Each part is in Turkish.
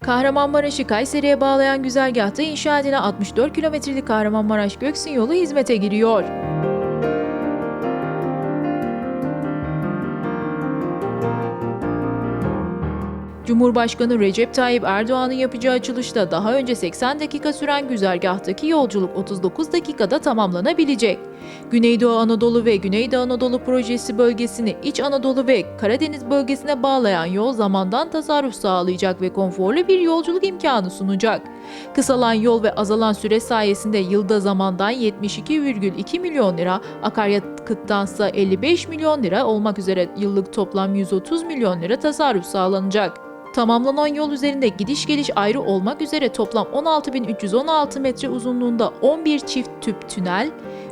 Kahramanmaraş'ı Kayseri'ye bağlayan güzergahta inşa edilen 64 kilometrelik Kahramanmaraş Göksin yolu hizmete giriyor. Cumhurbaşkanı Recep Tayyip Erdoğan'ın yapacağı açılışta daha önce 80 dakika süren güzergahtaki yolculuk 39 dakikada tamamlanabilecek. Güneydoğu Anadolu ve Güneydoğu Anadolu projesi bölgesini İç Anadolu ve Karadeniz bölgesine bağlayan yol zamandan tasarruf sağlayacak ve konforlu bir yolculuk imkanı sunacak. Kısalan yol ve azalan süre sayesinde yılda zamandan 72,2 milyon lira, akaryakıttansa 55 milyon lira olmak üzere yıllık toplam 130 milyon lira tasarruf sağlanacak. Tamamlanan yol üzerinde gidiş geliş ayrı olmak üzere toplam 16.316 metre uzunluğunda 11 çift tüp tünel,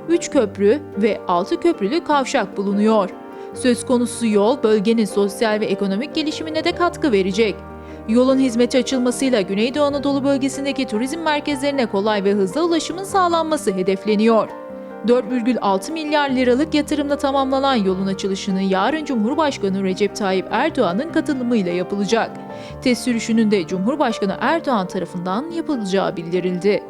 3 köprü ve 6 köprülü kavşak bulunuyor. Söz konusu yol bölgenin sosyal ve ekonomik gelişimine de katkı verecek. Yolun hizmete açılmasıyla Güneydoğu Anadolu bölgesindeki turizm merkezlerine kolay ve hızlı ulaşımın sağlanması hedefleniyor. 4,6 milyar liralık yatırımla tamamlanan yolun açılışını yarın Cumhurbaşkanı Recep Tayyip Erdoğan'ın katılımıyla yapılacak. Test sürüşünün de Cumhurbaşkanı Erdoğan tarafından yapılacağı bildirildi.